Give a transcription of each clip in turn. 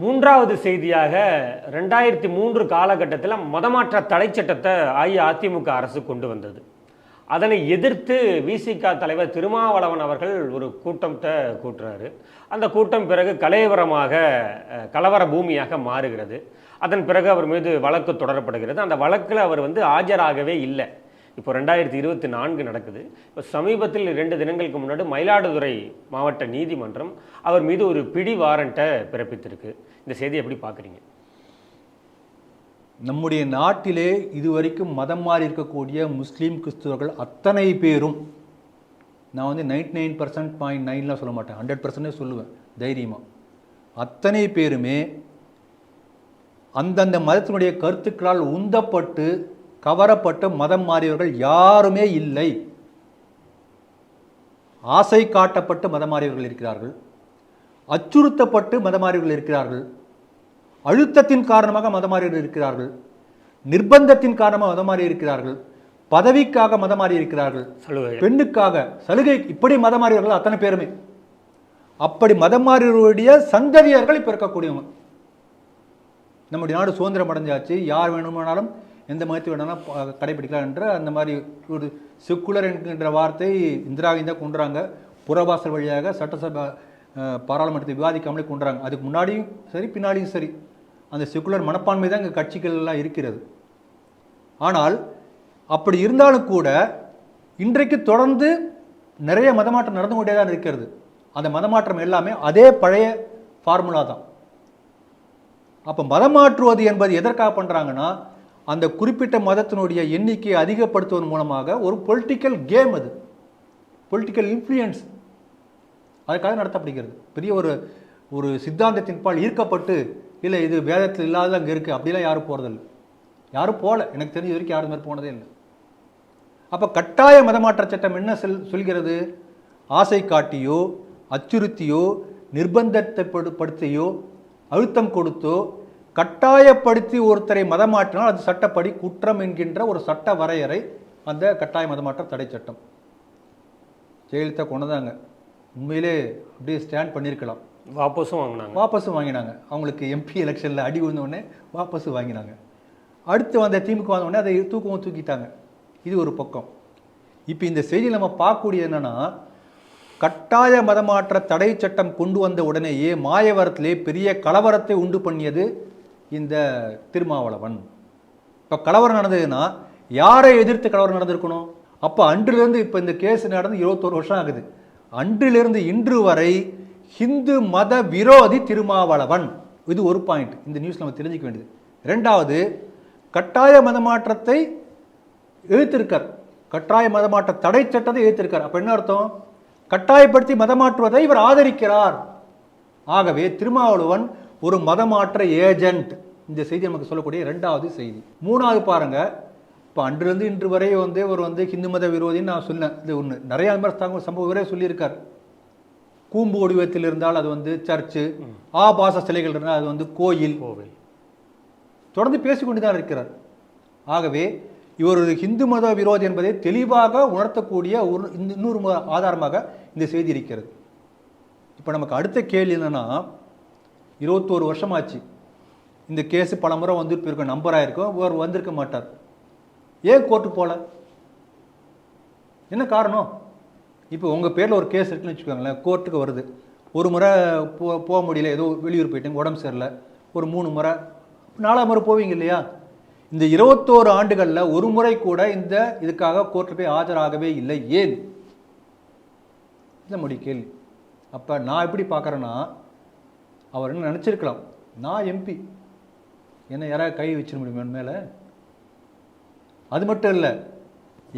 மூன்றாவது செய்தியாக ரெண்டாயிரத்தி மூன்று காலகட்டத்தில் மதமாற்ற தடை சட்டத்தை அஇஅதிமுக அரசு கொண்டு வந்தது. அதனை எதிர்த்து விசிக தலைவர் திருமாவளவன் அவர்கள் ஒரு கூட்டத்தை கூட்டுறாரு. அந்த கூட்டம் பிறகு கலைவரமாக கலவர பூமியாக மாறுகிறது. அதன் பிறகு அவர் மீது வழக்கு தொடரப்படுகிறது. அந்த வழக்கில் அவர் வந்து ஆஜராகவே இல்லை. இப்போ ரெண்டாயிரத்தி இருபத்தி நான்கு நடக்குது. இப்போ சமீபத்தில் ரெண்டு தினங்களுக்கு முன்னாடி மயிலாடுதுறை மாவட்ட நீதிமன்றம் அவர் மீது ஒரு பிடி வாரண்ட்டை பிறப்பித்திருக்கு. இந்த செய்தி எப்படி பார்க்குறீங்க? நம்முடைய நாட்டிலே இதுவரைக்கும் மதம் மாறி இருக்கக்கூடிய முஸ்லீம் கிறிஸ்துவர்கள் அத்தனை பேரும் நான் வந்து நைன்டி நைன் பர்சன்ட் பாயிண்ட் நைன்லாம் சொல்ல மாட்டேன். ஹண்ட்ரட் பர்சன்டே சொல்லுவேன் தைரியமாக அத்தனை பேருமே அந்தந்த மதத்தினுடைய கருத்துக்களால் உந்தப்பட்டு கவரப்பட்டு மதம் மாறியவர்கள் யாருமே இல்லை. ஆசை காட்டப்பட்டு மதம் மாறியவர்கள் இருக்கிறார்கள். அச்சுறுத்தப்பட்டு மதம் மாறியவர்கள் இருக்கிறார்கள். அழுத்தத்தின் காரணமாக மதமாறியவர்கள் இருக்கிறார்கள். நிர்பந்தத்தின் காரணமாக மதமாறி இருக்கிறார்கள். பதவிக்காக மதமாறி இருக்கிறார்கள். சலுகை. பெண்ணுக்காக சலுகை. இப்படி மதமாறியவர்கள் அத்தனை பேருமே. அப்படி மதமாறியவருடைய சந்ததியர்கள் இப்போ இருக்கக்கூடியவங்க. நம்முடைய நாடு சுதந்திரம் அடைஞ்சாச்சு. யார் வேணுமானாலும் எந்த மதத்தை வேணாலும் கடைபிடிக்கலாம் என்ற அந்த மாதிரி ஒரு செக்குலர் என்கின்ற வார்த்தை இந்திரா காந்தி தான் கொண்டுறாங்க புறவாசல் வழியாக சட்டசபை பாராளுமன்றத்தை விவாதிக்காமலே கொண்டுறாங்க அதுக்கு முன்னாடியும் சரி பின்னாடியும் சரி. அந்த செக்குலர் மனப்பான்மை தான் இங்கே கட்சிகள்லாம் இருக்கிறது. ஆனால் அப்படி இருந்தாலும் கூட இன்றைக்கு தொடர்ந்து நிறைய மதமாற்றம் நடந்து கொண்டே தான் இருக்கிறது. அந்த மதமாற்றம் எல்லாமே அதே பழைய ஃபார்முலா தான். அப்போ மதம் மாற்றுவது என்பது எதற்காக பண்ணுறாங்கன்னா அந்த குறிப்பிட்ட மதத்தினுடைய எண்ணிக்கையை அதிகப்படுத்துவதன் மூலமாக ஒரு பொலிட்டிக்கல் கேம் அது. பொலிட்டிக்கல் இன்ஃப்ளூயன்ஸ் அதுக்காக நடத்தப்படுகிறது. பெரிய ஒரு ஒரு சித்தாந்தத்தின் பால் ஈர்க்கப்பட்டு இல்லை இது வேதத்தில் இல்லாத அங்கே இருக்குது அப்படிலாம் யாரும் போகிறதில்ல யாரும் போகல. எனக்கு தெரிஞ்ச வரைக்கும் யாரும் மாதிரி போனதே இல்லை. அப்போ கட்டாய மதமாற்ற சட்டம் என்ன சொல் சொல்கிறது? ஆசை காட்டியோ அச்சுறுத்தியோ நிர்பந்தத்தை படு- படுத்தியோ அழுத்தம் கொடுத்தோ கட்டாயப்படுத்தி ஒருத்தரை மதமாற்றினால் அது சட்டப்படி குற்றம் என்கின்ற ஒரு சட்ட வரையறை அந்த கட்டாய மதமாற்ற தடை சட்டம். ஜெயலலிதா கொண்டதாங்க உண்மையிலே அப்படியே ஸ்டாண்ட் பண்ணியிருக்கலாம். வாபஸும் வாங்கினாங்க. வாபஸும் வாங்கினாங்க. அவங்களுக்கு எம்பி எலெக்ஷனில் அடி வந்தோடனே வாபஸும் வாங்கினாங்க. அடுத்து வந்த திமுக வந்தோடனே அதை தூக்கவும் தூக்கிட்டாங்க. இது ஒரு பக்கம். இப்போ இந்த செய்தியில் நம்ம பார்க்கக்கூடியது என்னென்னா கட்டாய மதமாற்ற தடை சட்டம் கொண்டு வந்த உடனேயே மாயவரத்திலே பெரிய கலவரத்தை உண்டு பண்ணியது இந்த திருமாவளவன். இப்போ கலவரம் நடந்ததுன்னா யாரை எதிர்த்து கலவரம் நடந்திருக்கணும்? அப்போ அன்றிலிருந்து இப்போ இந்த கேஸ் நடந்து இருபத்தோரு வருஷம் ஆகுது. அன்றிலிருந்து இன்று வரை ஹிந்து மத விரோதி திருமாவளவன். இது ஒரு பாயிண்ட் இந்த நியூஸ் நம்ம தெரிஞ்சுக்க வேண்டியது. ரெண்டாவது கட்டாய மதமாற்றத்தை எழுத்திருக்கார் கட்டாய மதமாற்ற தடை சட்டத்தை எழுத்திருக்கார் அப்போ என்ன அர்த்தம்? கட்டாயப்படுத்தி மதமாற்றுவதை இவர் ஆதரிக்கிறார். ஆகவே திருமாவளவன் ஒரு மதமாற்ற ஏஜென்ட் இந்த செய்தி நமக்கு சொல்லக்கூடிய ரெண்டாவது செய்தி. மூணாவது பாருங்க. இப்போ அன்றிலிருந்து இன்று வரை வந்து இவர் வந்து ஹிந்து மத விரோதின்னு நான் சொன்னேன். இது ஒன்று நிறைய அது மாதிரி சம்பவம் சொல்லியிருக்கார். கூம்பு வடிவத்தில் இருந்தால் அது வந்து சர்ச்சு ஆபாச சிலைகள் இருந்தால் அது வந்து கோயில். கோவில். தொடர்ந்து பேசிக்கொண்டு தான் இருக்கிறார். ஆகவே இவர் ஒரு ஹிந்து மத விரோதி என்பதை தெளிவாக உணர்த்தக்கூடிய ஒரு இன்னொரு ஆதாரமாக இந்த செய்தி இருக்கிறது. இப்போ நமக்கு அடுத்த கேள்வி என்னன்னா இருபத்தோரு வருஷமாச்சு. இந்த கேஸ் பல முறை வந்துட்டு போயிருக்கும் நம்பராக இருக்கும் இவர் வந்திருக்க மாட்டார். ஏன் கோர்ட்டு போகல என்ன காரணம்? இப்போ உங்கள் பேரில் ஒரு கேஸ் இருக்குன்னு வச்சுக்கோங்களேன் கோர்ட்டுக்கு வருது. ஒரு முறை போ போக முடியல ஏதோ வெளியூர் போயிட்டேங்க உடம்பு சரியில்லை. ஒரு மூணு முறை நாலாம் முறை போவீங்க இல்லையா? இந்த இருபத்தோரு ஆண்டுகளில் ஒரு முறை கூட இந்த இதுக்காக கோர்ட்டில் போய் ஆஜராகவே இல்லை. ஏன்? இல்லை முடி கேள்வி அப்போ நான் எப்படி பார்க்குறேன்னா அவர் என்ன நினச்சிருக்கலாம். நான் எம்பி என்ன யாராவது கை வச்சிட முடியுமா மேலே? அது மட்டும் இல்லை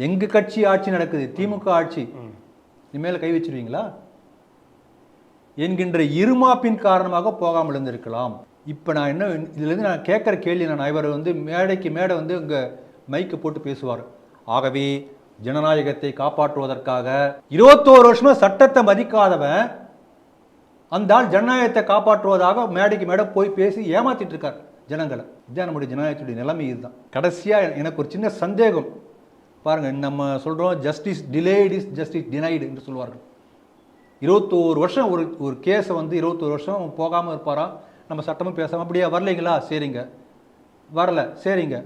எங்கள் கட்சி ஆட்சி நடக்குது திமுக ஆட்சி. இனிமேல் கை வச்சிருவீங்களா? என்கின்ற இருமாப்பின் காரணமாக போகாமல் இருந்திருக்கலாம். இப்போ நான் என்ன இதுலேருந்து நான் கேட்குற கேள்வி நான் இவர் வந்து மேடைக்கு மேடை வந்து இங்கே மைக்கு போட்டு பேசுவார். ஆகவே ஜனநாயகத்தை காப்பாற்றுவதற்காக இருபத்தோரு வருஷமாக சட்டத்தை மதிக்காதவன் அந்த ஆள் ஜனநாயகத்தை காப்பாற்றுவதாக மேடைக்கு மேடை போய் பேசி ஏமாத்திட்டு இருக்கார் ஜனங்களை. இதுதான் நம்முடைய ஜனநாயகத்துடைய நிலைமை இதுதான். கடைசியாக எனக்கு ஒரு சின்ன சந்தேகம். பாருங்க நம்ம சொல்கிறோம் justice delayed is justice denied என்று சொல்வார்கள் இருபத்தோரு வருஷம் ஒரு ஒரு கேஸை வந்து இருபத்தோரு வருஷம் போகாமல் இருப்பாராம் நம்ம சட்டமும் பேசாமல் அப்படியே வரலைங்களா? சரிங்க. வரல சரிங்க.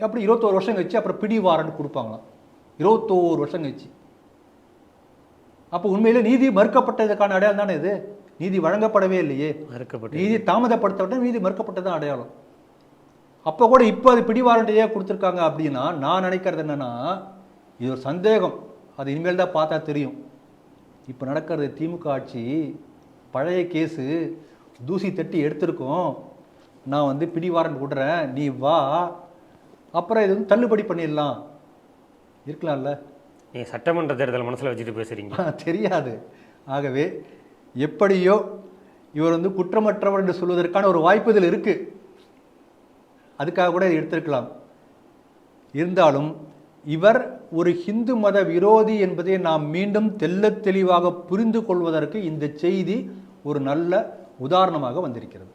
அப்படி இருபத்தோரு வருஷம் கழிச்சு அப்புறம் பிடி வாரண்ட் கொடுப்பாங்களாம். இருபத்தோரு வருஷம் கழிச்சு. அப்போ உண்மையிலே நீதி மறுக்கப்பட்டதுக்கான அடையாளம் தானே இது? நீதி வழங்கப்படவே இல்லையே. மறுக்கப்பட்டு நீதி தாமதப்படுத்தப்பட்ட நீதி மறுக்கப்பட்டதான் அடையாளம். அப்போ கூட இப்போ அது பிடி வாரண்டையே கொடுத்துருக்காங்க அப்படின்னா நான் நினைக்கிறது என்னன்னா இது ஒரு சந்தேகம். அது இனிமேல் தான் பார்த்தா தெரியும். இப்போ நடக்கிறது திமுக ஆட்சி பழைய கேஸு தூசி தட்டி எடுத்திருக்கோம். நான் வந்து பிடி வாரண்ட் விடுறேன் நீ வா. அப்புறம் இது வந்து தள்ளுபடி பண்ணிடலாம். இருக்கலாம்ல. நீங்க சட்டமன்ற தேர்தல் மனசுல வச்சுட்டு பேசுறீங்க. தெரியாது. ஆகவே எப்படியோ இவர் வந்து குற்றமற்றவர் என்று சொல்வதற்கான ஒரு வாய்ப்பு இதில் இருக்கு. அதுக்காக கூட எடுத்திருக்கலாம். இருந்தாலும் இவர் ஒரு ஹிந்து மத விரோதி என்பதை நாம் மீண்டும் தெள்ளத் தெளிவாக புரிந்து கொள்வதற்கு இந்த செய்தி ஒரு நல்ல உதாரணமாக வந்திருக்கிறது.